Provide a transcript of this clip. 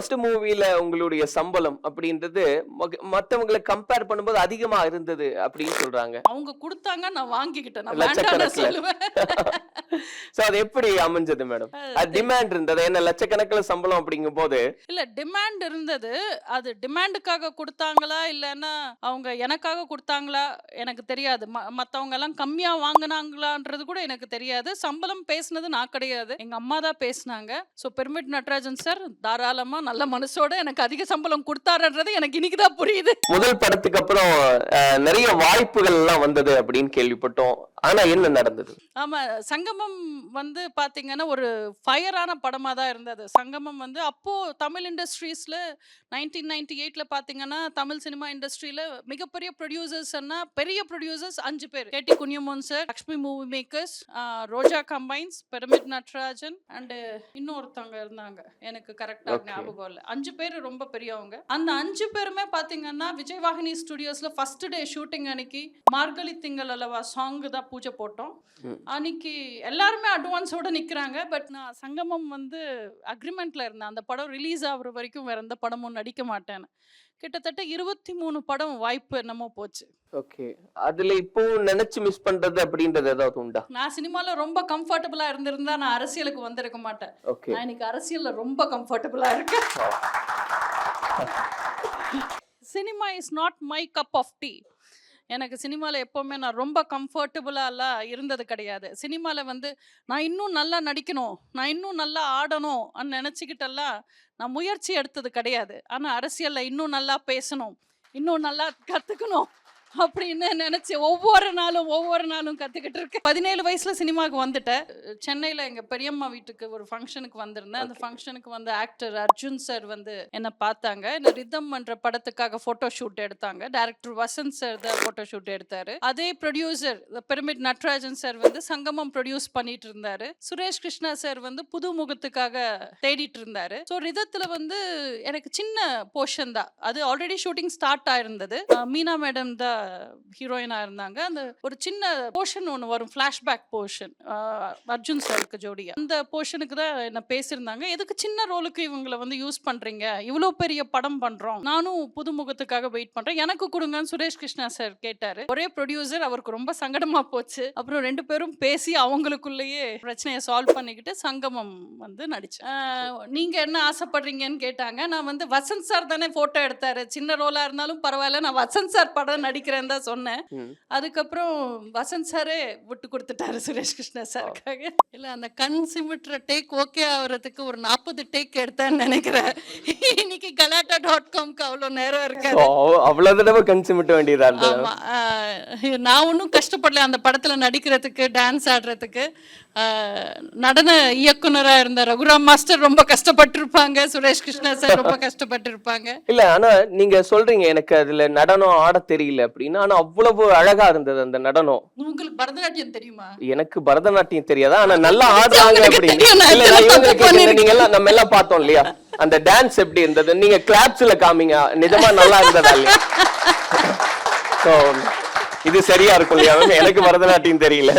First மூவில உங்களுடைய சம்பளம் அப்படின்றது மத்தவங்களை கம்பேர் பண்ணும்போது அதிகமா இருந்தது அப்படின்னு சொல்றாங்க. அவங்க கொடுத்தாங்க நான் வாங்கிக்கிட்டேன். சோ அது எப்படி அமைஞ்சது மேடம் அது டிமாண்ட் இருந்தது? என்ன லட்சக்கணக்கில் சம்பளம் அப்படிங்கும் போது இல்ல டிமாண்ட் இருந்தது. அது டிமாண்டுக்காக கொடுத்தாங்களா? இல்லைன்னா அவங்க எனக்காக கொடுத்தாங்களா? எனக்கு தெரியாது. மத்தவங்க எல்லாம் கம்மியா வாங்குனாங்களான்றது கூட எனக்கு தெரியாது. சம்பளம் பேசுனது நான் கிடையாது. எங்க அம்மா தான் பேசுனாங்க. ஸோ பெருமிட் நடராஜன் சார் தாராளமா நல்ல மனசோட எனக்கு அதிக சம்பளம் கொடுத்தாருன்றது எனக்கு இன்னைக்கு தான் புரியுது. முதல் படத்துக்கு அப்புறம் நிறைய வாய்ப்புகள் எல்லாம் வந்தது அப்படின்னு கேள்விப்பட்டோம். ஆனா என்ன நடந்தது? ஆமா சங்கமம் வந்து பாத்தீங்கன்னா ஒரு ஃபயரான படமா தான் இருந்தது. சங்கமம் வந்து அப்போ தமிழ் இண்டஸ்ட்ரீஸ்ல நைன்டீன் நைன்டி எயிட்ல பாத்தீங்கன்னா தமிழ் சினிமா இண்டஸ்ட்ரியில மிகப்பெரிய ப்ரொடியூசர்ஸ்னா பெரிய ப்ரொடியூசர்ஸ் அஞ்சு பேர். K T Kunjumon sir Lakshmi movie makers Roja combines Pyramid Natarajan and இன்னொருத்தவங்க இருந்தாங்க. எனக்கு கரெக்டா. ஞாபகம் இல்லை அஞ்சு பேர் ரொம்ப பெரியவங்க. அந்த அஞ்சு பேருமே பாத்தீங்கன்னா விஜயவாகினி ஸ்டுடியோஸ்ல ஃபர்ஸ்ட் டே ஷூட்டிங் அன்னைக்கு மார்கழி திங்கள் அல்லவா சாங் தான் பூஜை போட்டோம். அன்னைக்கு எல்லாருமே அட்வான்ஸோட நிக்கிறாங்க. பட் நான் சங்கமம் வந்து அக்ரிமெண்ட்ல இருந்தேன். அந்த படம் ரிலீஸ் ஆகுற வரைக்கும் வேற எந்த படமும் நடிக்க மாட்டேன்னு. கிட்டத்தட்ட இருபத்தி மூணு படம் வாய்ப்பு என்னமோ போச்சு. ஓகே அதுல இப்போ நினைச்சு மிஸ் பண்றது அப்படின்றது ஏதாவது உண்டா? நான் சினிமால ரொம்ப கம்ஃபர்டபுளா இருந்திருந்தா நான் அரசியலுக்கு வந்திருக்க மாட்டேன். ஓகே நான் இன்னைக்கு அரசியல்ல ரொம்ப கம்ஃபர்டபுளா இருக்கேன். Cinema is not my cup of tea எனக்கு சினிமாவில் எப்போவுமே நான் ரொம்ப கம்ஃபர்டபுளாலாம் இருந்தது கிடையாது. சினிமாவில் வந்து நான் இன்னும் நல்லா நடிக்கணும் நான் இன்னும் நல்லா ஆடணும் அன்னு நினச்சிக்கிட்டெல்லாம் நான் முயற்சி எடுத்தது கிடையாது. ஆனால் அரசியலில் இன்னும் நல்லா பேசணும் இன்னும் நல்லா கற்றுக்கணும் அப்படின்னு நினச்சி ஒவ்வொரு நாளும் ஒவ்வொரு நாளும் கற்றுக்கிட்டு இருக்கேன் பதினேழு வயசில் சினிமாவுக்கு வந்துட்டேன் சென்னையில் எங்கள் பெரியம்மா வீட்டுக்கு ஒரு ஃபங்க்ஷனுக்கு வந்திருந்தேன். அந்த ஃபங்க்ஷனுக்கு வந்து ஆக்டர் அர்ஜுன் சார் வந்து என்னை பார்த்தாங்க. இந்த ரிதம் என்ற படத்துக்காக ஃபோட்டோ ஷூட் எடுத்தாங்க. டேரக்டர் வசந்த் சார் தான் ஃபோட்டோ ஷூட் எடுத்தாரு. அதே ப்ரொடியூசர் பிரமிட் நட்ராஜன் சார் வந்து சங்கமம் ப்ரொடியூஸ் பண்ணிட்டு இருந்தாரு. சுரேஷ் கிருஷ்ணா சார் வந்து புது முகத்துக்காக தேடிட்டு இருந்தாரு. ஸோ ரிதத்துல வந்து எனக்கு சின்ன போர்ஷன் தான். அது ஆல்ரெடி ஷூட்டிங் ஸ்டார்ட் ஆயிருந்தது. மீனா மேடம் தான் ஹீரோயினா இருந்தாங்க. அந்த ஒரு சின்ன போர்ஷன் ஒன்று வரும் ஃப்ளாஷ்பேக் போர்ஷன் அர்ஜுன் சாருக்கு ஜோடியா. அந்த போர்ஷனுக்கு தான் என்ன பேசியிருந்தாங்க. எதுக்கு சின்ன ரோலுக்கு இவங்களை வந்து யூஸ் பண்றீங்க? இவ்வளோ பெரிய படம் பண்றோம். நானும் புதுமுகத்துக்காக வெயிட் பண்றேன். எனக்கு கொடுங்கன்னு சுரேஷ் கிருஷ்ணா சார் கேட்டாரு. ஒரே ப்ரொடியூசர் அவருக்கு ரொம்ப சங்கடமா போச்சு. அப்புறம் ரெண்டு பேரும் பேசி அவங்களுக்குள்ளேயே பிரச்சனையை சால்வ் பண்ணிக்கிட்டு சங்கமம் வந்து நடிச்சேன். நீங்கள் நீங்க என்ன ஆசைப்படுறீங்கன்னு கேட்டாங்க. நான் வந்து வசந்த் சார் தானே போட்டோ எடுத்தாரு. சின்ன ரோலா இருந்தாலும் பரவாயில்ல. நான் வசந்த் சார் படம் நடிக்கிறேன்னு தான் சொன்னேன். அதுக்கப்புறம் வசந்த் சாரே விட்டு கொடுத்துட்டாரு சுரேஷ் கிருஷ்ணா சாருக்காக. இல்ல அந்த கண் சிமிட்டுற டேக் ஓகே ஆகுறதுக்கு ஒரு நாற்பது டேக் எடுத்தேன்னு நினைக்கிறேன். இன்னைக்கு கலாட்டா டாட் காம்க்கு அவ்வளோ நேரம் இருக்காது. அவ்வ- அவ்வளவு தடவை கண் சிமிட்ட வேண்டியதா நான் ஒன்றும் கஷ்டப்படல. அந்த படத்துல நடிக்கிறதுக்கு டான்ஸ் ஆடுறதுக்கு நடன இயக்குனரா இருந்த ரகுராம் மாஸ்டர் ரொம்ப கஷ்டப்பட்டிருப்பாங்க. சுரேஷ் கிருஷ்ணா சார் ரொம்ப கஷ்டப்பட்டிருப்பாங்க. இல்ல ஆனா நீங்க சொல்றீங்க எனக்கு அதுல நடனம் ஆட தெரியல. அப்படின்னு. ஆனா அவ்வளவு அழகா இருந்தது அந்த நடனம். உங்களுக்கு பரதநாட்டியம் தெரியுமா? எனக்கு பரதநாட்டியம் தெரியாதா. ஆனா நல்லா ஆடுறாங்க அப்படின்னு. நீங்க எல்லாம் நம்ம எல்லாம் பார்த்தோம் இல்லையா? அந்த டான்ஸ் எப்படி இருந்தது? நீங்க கிளாப்ஸ்ல காமிங்க. நிஜமா நல்லா இருந்ததா இல்லையா? இது சரியா இருக்கும் இல்லையா? எனக்கு பரதநாட்டியம் தெரியல.